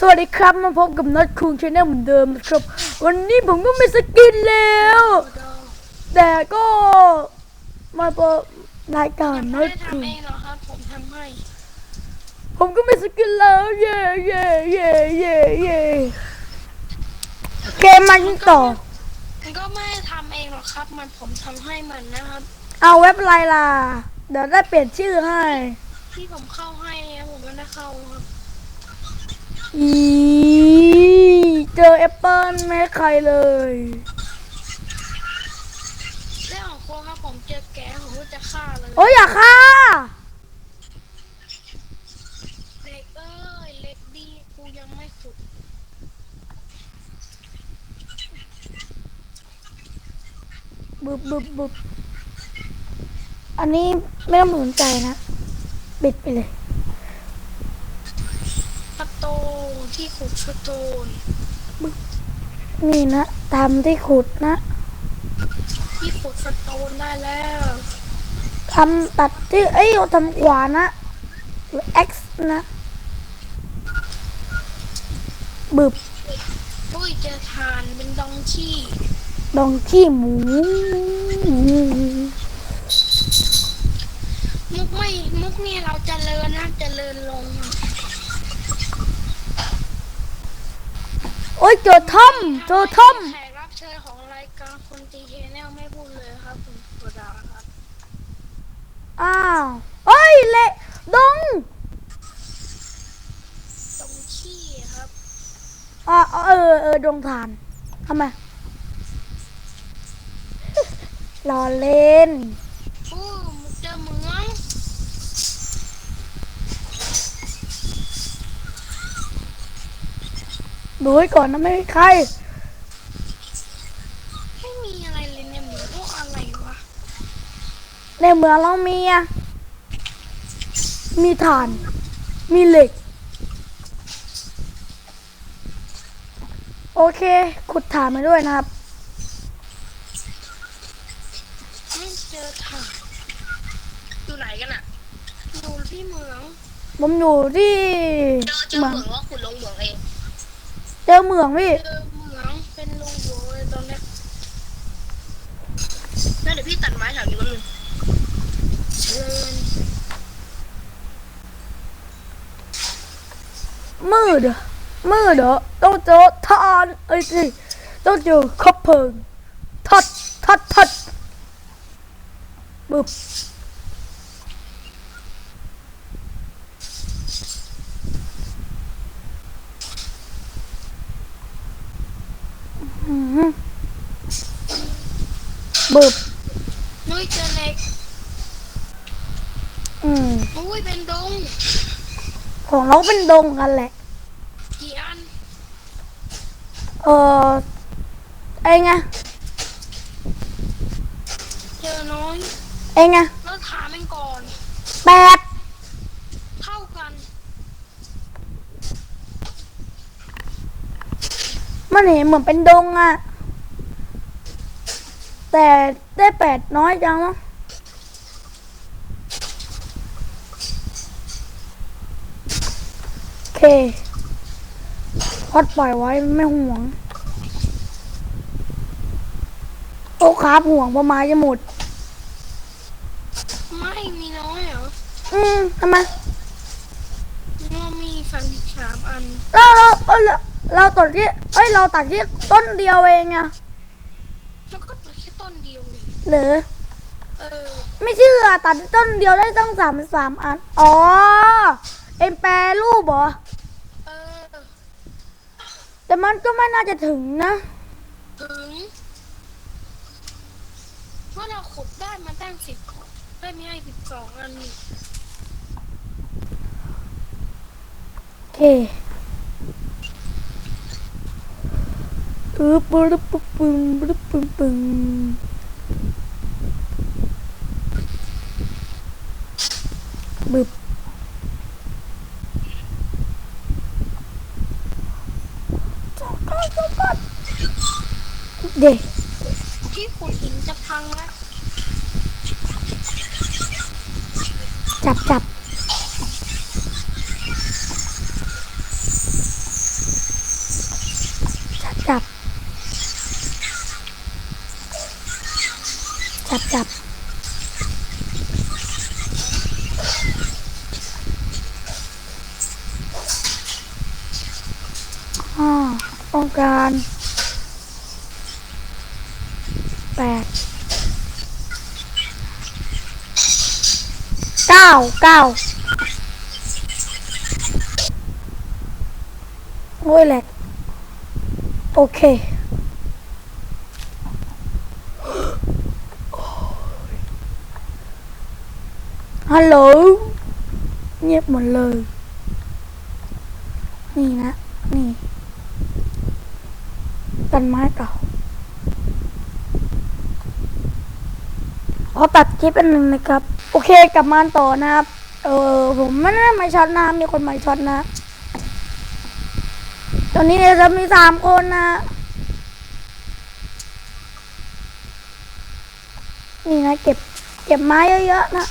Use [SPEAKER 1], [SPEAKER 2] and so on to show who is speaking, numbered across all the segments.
[SPEAKER 1] สวัสดีครับมาพบกับน็อตคุงชาแนลเหมือนเดิมนะครับ วันนี้ผมก็ไม่สกินแล้ว แต่ก็มาเปิดรายการ
[SPEAKER 2] ไม่
[SPEAKER 1] น็อต
[SPEAKER 2] ได้
[SPEAKER 1] คุง
[SPEAKER 2] ทำเองหรอกครับผมทำให้
[SPEAKER 1] ผมก็ไม่สกินแล้วเย่เย่เย่เย่เย่เกมมันต่อ
[SPEAKER 2] มันก็ไม่ได้ทำเองหรอกครับ มันผมทำให้มันนะครับ
[SPEAKER 1] เอาเว็บอะไรล่ะ เดี๋ยวได้เปลี่ยนชื่อให้
[SPEAKER 2] ที่ผมเข้าให้เนี่ยผมไม่ได้เข้าครับ
[SPEAKER 1] อีเจอแอปเปิลไม่ให้ใครเลย
[SPEAKER 2] เรื่องของโคครับผมเจอแกผมก็จะฆ่าเลย
[SPEAKER 1] โอ้ยอย่าฆ่า
[SPEAKER 2] เล็กเอ้ยเล็กดีกูยังไม่ขุด
[SPEAKER 1] บึบบึบบึบอันนี้ไม่ต้องสนใจนะปิดไปเลย
[SPEAKER 2] สโต นที่ขุดสโตน
[SPEAKER 1] นี่นะตามที่ขุดนะ
[SPEAKER 2] ที่ขุดสโตนได้แล้ว
[SPEAKER 1] ทำตัดที่เอ้ยทำขวานะหรือ X นะบึบ
[SPEAKER 2] อุ้ยเจอทานเป็นดองชี่
[SPEAKER 1] ดองขี้หมู
[SPEAKER 2] มุกไม่มุกนี่เราเจริญนะเจริญลงอะ
[SPEAKER 1] โอ้ยเจอท่อมเจอท่อม
[SPEAKER 2] แขกรับเชิญของรายการคนตีเทแนลไม่พูดเลยครับคุณโกดาครับ
[SPEAKER 1] อ้าวเอ้ยเละดง
[SPEAKER 2] ตรงขี้ครับ
[SPEAKER 1] อ่าเออเออดงฐานทำไมรอเล่น
[SPEAKER 2] อู้เจอเหมือง
[SPEAKER 1] ดูไว้ก่อนนะไม่มีใคร
[SPEAKER 2] ไม่มีอะไรเลยในเหมืองพวกอะไรวะ
[SPEAKER 1] ในเมืองเรามีอะมีถ่าน มีเหล็ก โอเค ขุดถ่านมาด้วยนะครับ
[SPEAKER 2] ไม่เจอถ่านอยู่ไหนกันอะอยู่ที่เหมือง
[SPEAKER 1] ผมอยู่ที่
[SPEAKER 2] เจอเจอ
[SPEAKER 1] เหมือง
[SPEAKER 2] เหมืองว่าขุดลงเหมืองเอง
[SPEAKER 1] เจอเหมืองพี่
[SPEAKER 2] เจอเหมืองเป็นลงเหมืองเลยตอนเนี้ยงั้นเดี๋ยวพี่ตัดไม้แถวนี้แป๊บนึงเชิญ
[SPEAKER 1] มืดอะมืดเหรอต้องเจอทานเอ้ยสิต้องเจอคบเพลิงทัดทัดทัดบึบ อื้อหือบึบ
[SPEAKER 2] นุ้ยเจอเหล็ก
[SPEAKER 1] อืม
[SPEAKER 2] อุ้ยเป็นดง
[SPEAKER 1] ของเมั
[SPEAKER 2] นเห็
[SPEAKER 1] นเหมือนเป็นดงอะแต่ได้แปดน้อยจังเนาะโอเคพอดปล่อยไว้ไม่ห่วง โอ้ครับห่วงประมาณจะหมด
[SPEAKER 2] ไม่มีน้อยเหรอ
[SPEAKER 1] อืมทำไม
[SPEAKER 2] เรามีสามสิบสามอัน
[SPEAKER 1] เราเราเอ้ยเราเราตัดที่ เอ้ยเราตัดที่ต้นเดียวเองอะ
[SPEAKER 2] แล้วก็ตัวแค่ต้นเดียวเลย
[SPEAKER 1] หรือ
[SPEAKER 2] เออ
[SPEAKER 1] ไม่เชื่อตัดต้นเดียวได้ตั้งสามสามอัน อ๋อ เอ็มแปรรูปเหรอ
[SPEAKER 2] เออ
[SPEAKER 1] แต่มันก็ไม่น่าจะถึงนะ
[SPEAKER 2] ถึงเพราะเราขุดได้มาตั้งสิบได้ไม่ให้สิบสองอันนี่
[SPEAKER 1] โอเค อือปึ้งปึ้งปึ้งปึ้งปึ้งปึ้งบึบเด็ก
[SPEAKER 2] ที่ขุดหินจะพังแล้ว
[SPEAKER 1] จับจับ จับ จับจับอ่า ต้องการแปดเก้าเก้าโอ้ยแหลกโอเคฮัลโหลเงียบหมดเลย นี่นะ นี่ ต้นไม้เก่าขอตัดคลิปอันหนึ่งนะครับ โอเคกลับมาต่อนะครับ เออผมไม่ได้มาช็อตนะมีคนมาช็อตนะ ตอนนี้จะมีสามคนนะ นี่นะเก็บเก็บไม้เยอะๆนะ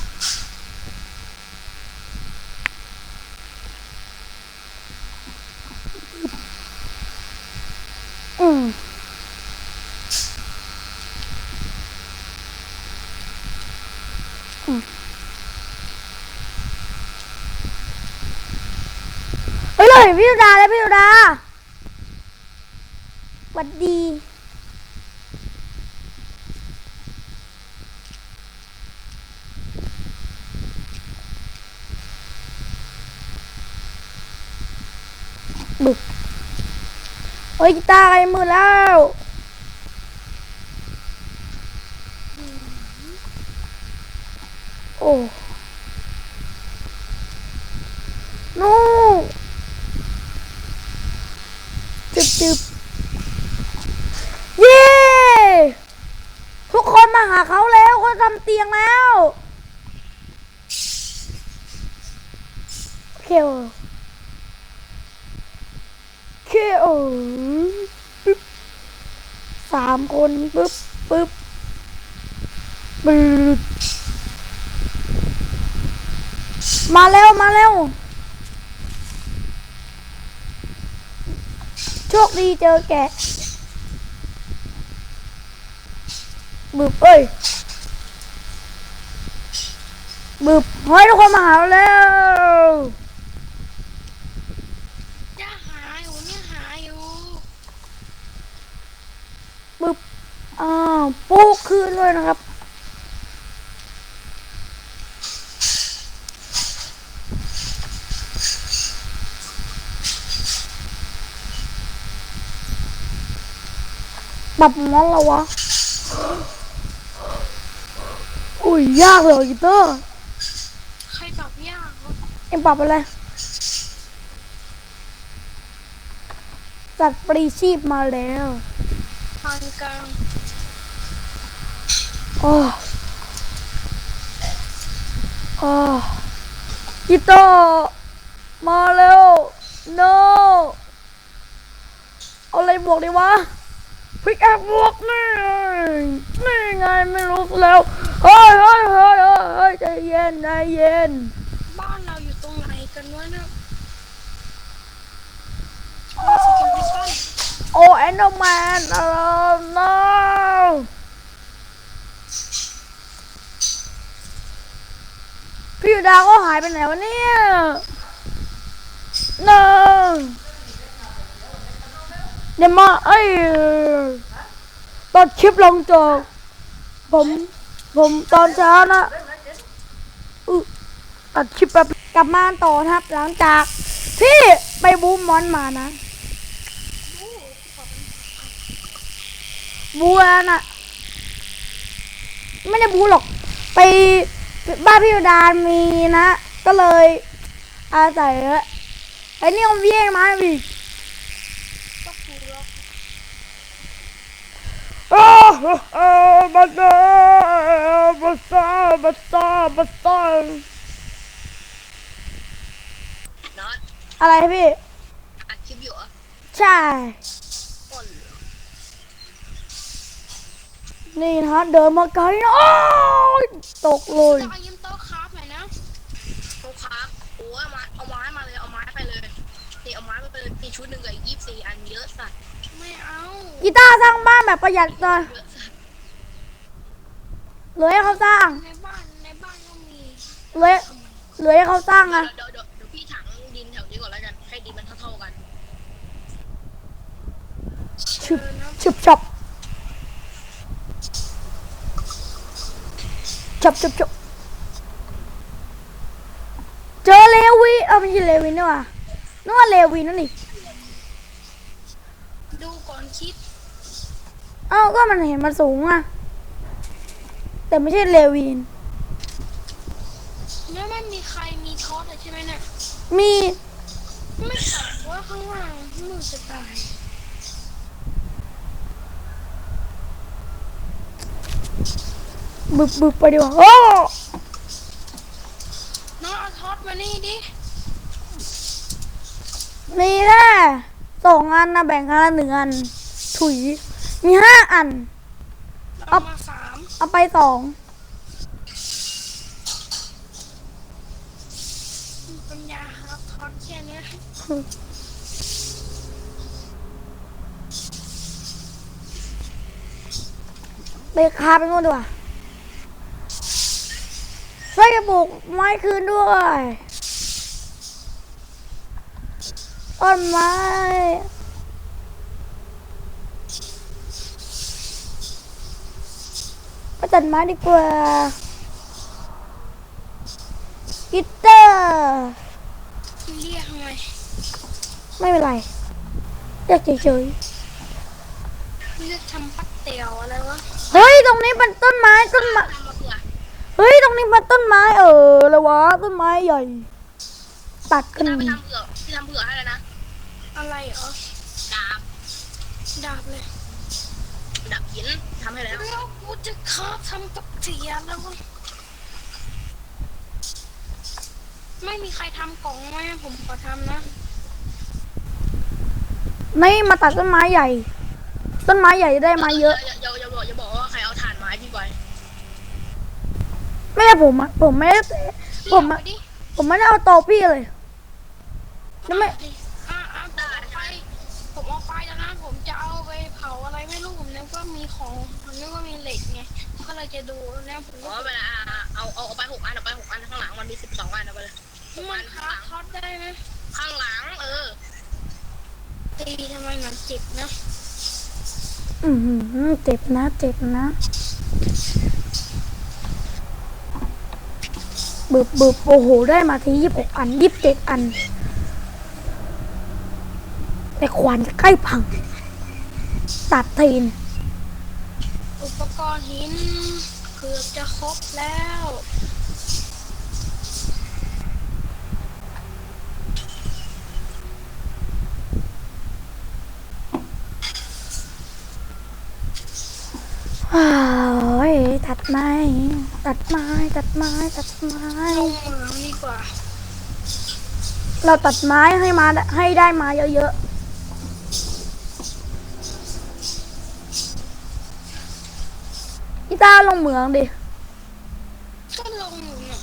[SPEAKER 1] อืมเฮ้ยพี่ดาเลยพี่ดาสวัสดี บึก โอ้ยกีตาร์ไอ้มือแล้วโอ้นูจึบจึบเย้ทุกคนมาหาเขาแล้วเขาทำเตียงแล้วโอเคโอเคโอ้ ปึ๊บสามคนปึ๊บปึ๊บปึ๊บมาเร็ว มาเร็ว โชคดีเจอแกะบึบเอ้ยบึบเฮ้ยทุกคนมาหาเราแล้ว
[SPEAKER 3] จะหาอยู่เนี่ยหาอยู่
[SPEAKER 1] บึบอ้าว ปุ๊กคืนเลยนะครับ ปรับมอนแล้ววะอุ้ยยากเลยเหรอกีเตอร์
[SPEAKER 3] ใครปรับยากวะ
[SPEAKER 1] เอ็มปรับอะไรจัดปรีชีพมาแล้ว
[SPEAKER 3] ปานกลาง
[SPEAKER 1] โอ้โอ้กีตาร์มาแล้ว no เอาอะไรบวกดีวะพิกแอคบวกนี่นี่ไงไม่รู้แล้วเฮ้ยเฮ้ยเฮ้ยเฮ้ยเฮ้ยใจเย็นใจเย็น
[SPEAKER 3] บ้านเราอยู่ตรงไหนกันวะเนี่ยมีสกิลพิซซ่า
[SPEAKER 1] โอ้แอนโดแมนเออ no พี่ยูดาก็หายไปไหนวะเนี่ย no เดี๋ยวมาเอ้ยตอนคลิปลงจอผมผมตอนเช้านะอตัดคลิปแบบกลับมาต่อนะครับ หลังจากที่ไปบูมมอนมานะบูแล้วน่ะไม่ได้บูหรอกไป บ้านพี่ดานมีนะ ก็เลยอาศัยไอ้นี่มันเวี่ยงมาอีกโอ้โหบัสซาบัสซาบัสซาบัสซา
[SPEAKER 3] อะ
[SPEAKER 1] ไรพี่
[SPEAKER 3] อัดคลิปอยู่อะ
[SPEAKER 1] ใช่
[SPEAKER 3] ก่อนเหรอ
[SPEAKER 1] นี่นะฮะเดินมาไกลนะโอ้ยตกเลย
[SPEAKER 3] จะเอายืมโต๊ะคราฟหน่อยนะโต๊ะคราฟโอ้ยเอาไม้เอาไม้มาเลยเอาไม้ไปเลยนี่เอาไม้ไปเลยนี่มีชุดหนึ่งกับอีกยี่สิบสี่อันเยอะสัตว์
[SPEAKER 2] ไม่เอา
[SPEAKER 1] กีตาร์สร้างบ้านแบบประหยัดเลย
[SPEAKER 3] เยอะสัตว์
[SPEAKER 1] เหลือให้เขาสร้าง
[SPEAKER 2] ในบ้านในบ้านก็มี
[SPEAKER 1] เหลือเหลือให้เขาสร้างอะ
[SPEAKER 3] เดี๋ยวเดี๋ยวเดี๋ยวพี่ถังดินแถวนี้ก่อนแล้วกันให้ดินมันเท่าๆกัน
[SPEAKER 1] ชุบชุบชับ ชับชับชับเจอเลวีเออไม่ใช่เลวินนี่หว่านึกว่าเลวินนั่นนี่
[SPEAKER 2] ดูก่อนคิด
[SPEAKER 1] เอ้าก็มันเห็นมันสูงอะแต่ไม่ใช่เลวิน
[SPEAKER 2] ไม่ไม่มีใครมีท็อตเลยใช่ไหมเนี่ย
[SPEAKER 1] มี
[SPEAKER 2] ไม่ถามว่าข้างล่างมืดจะตาย
[SPEAKER 1] บึบบึบไปดีกว่าโอ้
[SPEAKER 2] น้องเอาท็อตมานี่ดิ
[SPEAKER 1] มีแค่สองอันนะแบ่งกันละหนึ่งอัน ถุย มีห้าอัน
[SPEAKER 2] เอามาสาม
[SPEAKER 1] เอาไปสอง
[SPEAKER 2] ปัญญาครับท็อตแค่เนี้ย
[SPEAKER 1] ไปคาไปงูนดีกว่า ช่วยกระบุกไม้คืนด้วยต้นไม้ไปตัดไม้ดีกว่ากิตเตอร์
[SPEAKER 2] เรียกทำไม
[SPEAKER 1] ไม่เป็นไรเรียกเฉย
[SPEAKER 2] เรียกทำปักเตียวอะไรวะ
[SPEAKER 1] ๆเฮ้ยตรงนี้เป็นต้นไม้ต้นไม้
[SPEAKER 3] ทำมา เผื่อ
[SPEAKER 1] เฮ้ย ตรงนี้เป็นต้นไม้เออเลยวะต้นไม้ใหญ่ ตัดกัน
[SPEAKER 3] พี่ทำไปทำเผื่อพี่ทำเผื่อให้แล้วนะ
[SPEAKER 2] อะไรเหรอ
[SPEAKER 3] ดาบ
[SPEAKER 2] ดาบเลย
[SPEAKER 3] ดาบหินทำให้แล้ว
[SPEAKER 2] แล้วกูจะคาบทำปักเตียแล้ววะไม่มีใครทำกล่องไหมผมขอทำนะ
[SPEAKER 1] นี่มาตัดต้นไม้ใหญ่ ต้นไม้ใหญ่จะได้ไมาเยอะ
[SPEAKER 3] ไม่
[SPEAKER 1] ใช่ผมอะผมไม่ได้ผม
[SPEAKER 2] เอา
[SPEAKER 1] อะ
[SPEAKER 2] ดิ
[SPEAKER 1] ผมไม่ได้เอาโตะพี่เลยแล้วไม่
[SPEAKER 2] อะอะผมเอาไปผมเอาไปแล้วนะผมจะเอาไปเผาอะไรไม่รู้ผมนึกว่ามีของผมนึกว่ามีเหล็กไงก็เลยจะดูแล้วผม
[SPEAKER 3] อ๋อ
[SPEAKER 2] ก็
[SPEAKER 3] เวลาเอาเอาเอาไปหกอันเอาไปหกอันข้างหลังมันมีสิบสองอันเอาไปเลย
[SPEAKER 2] มันคาท็อตได้ไหม
[SPEAKER 3] ข้างหลังเออ
[SPEAKER 2] ตีทำไมมันเจ็บนะ
[SPEAKER 1] อือหือเจ็บนะ เจ็บนะ บึบบึบโอ้โห ได้มาทียี่สิบหกอันยี่สิบเจ็ดอัน แต่ควันจะใกล้พัง ตัดทีน
[SPEAKER 2] อุปกรณ์หินเกือบจะครบแล้ว
[SPEAKER 1] ว้าว ตัดไม้ ตัดไม้ ตัดไม้ ตัดไม้
[SPEAKER 2] ลงเหมืองดีกว่า
[SPEAKER 1] เราตัดไม้ให้มาให้ได้มาเยอะๆพี่ต้าลงเหมืองดิ
[SPEAKER 2] ก็ลงอยู่เนี่ย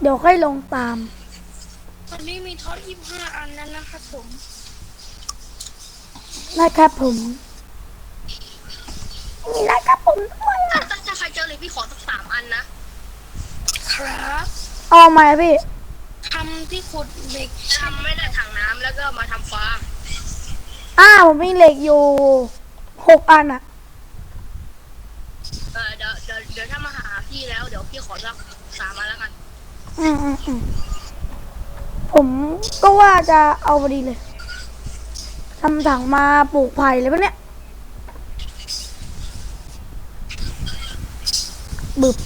[SPEAKER 1] เดี๋ยวค่อยลงตาม
[SPEAKER 2] ตอนนี้มีท็อตยี่ห้าอันแล้วนะครับผม
[SPEAKER 1] นะครับผม มีนะครับผมด้วย
[SPEAKER 3] ถ้า
[SPEAKER 1] อะ
[SPEAKER 3] ถ้าถ้าใครเจอเลยพี่ขอสักสามอันนะ
[SPEAKER 2] ครับ
[SPEAKER 1] เอาไหมาพี่
[SPEAKER 2] ทำที่ขุดเหล็ก
[SPEAKER 3] ทำไม่ได้ถังน้ำแล้วก็มาทำฟาร์ม
[SPEAKER 1] อ้าวผมมีเหล็กอยู่หกอันอะ
[SPEAKER 3] เออเดี๋ยวเดี๋ยวเดี๋ยวถ้ามาหาพี่แล้วเดี๋ยวพี่ขอสักสามอันแล้วกัน
[SPEAKER 1] อืมอืมอืมผมก็ว่าจะเอาพอดีเลยทำถังมาปลูกไผ่เลยปะเนี่ย บึบ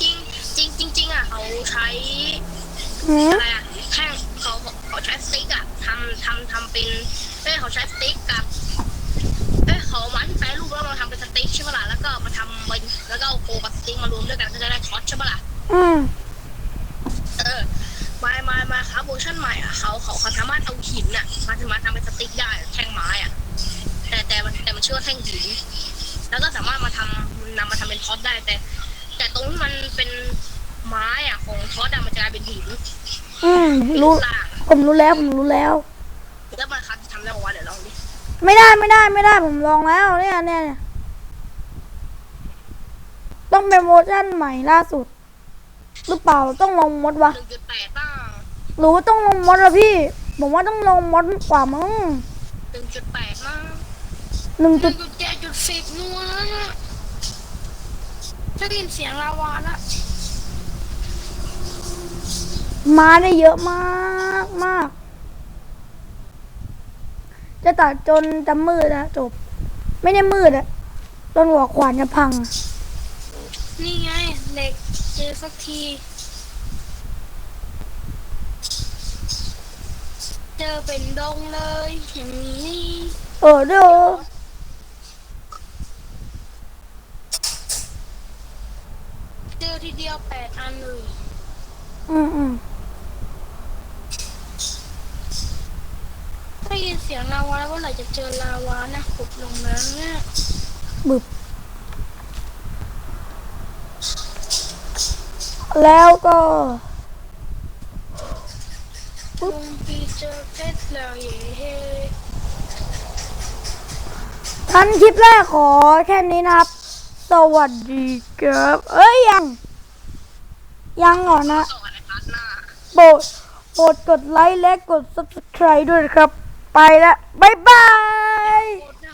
[SPEAKER 3] จริงจริงจริงๆอะเขาใช้
[SPEAKER 1] หืม
[SPEAKER 3] อะไรอะแท่งเขาเขาใช้สติ๊กอะทำทำทำเป็นเอ้ยเขาใช้สติ๊กกับเอ้ยเขาเอาไม้ที่แปรรูปแล้วมาทำเป็นสติ๊กใช่ปะล่ะแล้วก็มาทำเป็นแล้วก็เอาโคกับสติ๊กมารวมด้วยกันก็จะได้ท็อตใช่ปะล่ะ
[SPEAKER 1] อืม
[SPEAKER 3] เออมามามาครับ เวอร์ชันใหม่อะเขาเขาเขาสามารถเอาหินอะมามาทำเป็นสติ๊กได้แท่งไม้อะแต่แต่มันแต่มันชื่อว่าแท่งหินแล้วก็สามารถมาทำนำมาทำเป็นท็อตได้แต่ แต่ตรงที่มันเป็นไม้อะของท็อตอะมันจะกลายเป็นหิน
[SPEAKER 1] อืมรู้
[SPEAKER 3] ล่าง
[SPEAKER 1] ผมรู้แล้วผมรู้แล้ว
[SPEAKER 3] แล้วมันคันทำได้บอกว่าเดี๋ยวลองดิ
[SPEAKER 1] ไม่ได้ไม่ได้ไม่ได้ผมลองแล้วเนี่ยเนี่ยเนี่ยต้องเป็นเวอร์ชันใหม่ล่าสุดหรือเปล่าต้องลงมดวะ
[SPEAKER 3] หนึ่งจุดแปดบ้าง
[SPEAKER 1] หรือว่าต้องลงมดละพี่ ผมว่าต้องลงมดกว่ามั้ง
[SPEAKER 3] หนึ่งจุดแปดบ้าง
[SPEAKER 1] หนึ่ง
[SPEAKER 2] จุ
[SPEAKER 1] จุ
[SPEAKER 2] ด
[SPEAKER 1] ด
[SPEAKER 2] จุดเจ็ดจุดสิบนัวแล้วเนี่ยได้ยินเสียงลาวาแล้ว
[SPEAKER 1] มาได้เยอะมากมาก จะตัดจนจะมืดนะจบ ไม่ได้มืดอะจนหัวขวานจะพัง
[SPEAKER 2] นี่ไงเหล็กเจอสักที เจ อเป็นดงเลยอย่างนี้
[SPEAKER 1] เออเด้อ
[SPEAKER 2] เจอทีเดียวแปดอันเลย
[SPEAKER 1] อืมอืม
[SPEAKER 2] ได้ยินเสียงลาวาแล้วเมื่อไหร่จะเจอลาวานะขุดลงแล้วเนี่ย
[SPEAKER 1] บึบ แล้วก็
[SPEAKER 2] ลุง ปุ๊บ
[SPEAKER 1] ทันคลิปแรกขอแค่นี้นะครับ สวัสดีครับเอ้ยยัง ยังห
[SPEAKER 3] รอนะ
[SPEAKER 1] โปรดโปรดกดไลค์และกด subscribe ด้วยครับ ไปละบ๊ายบาย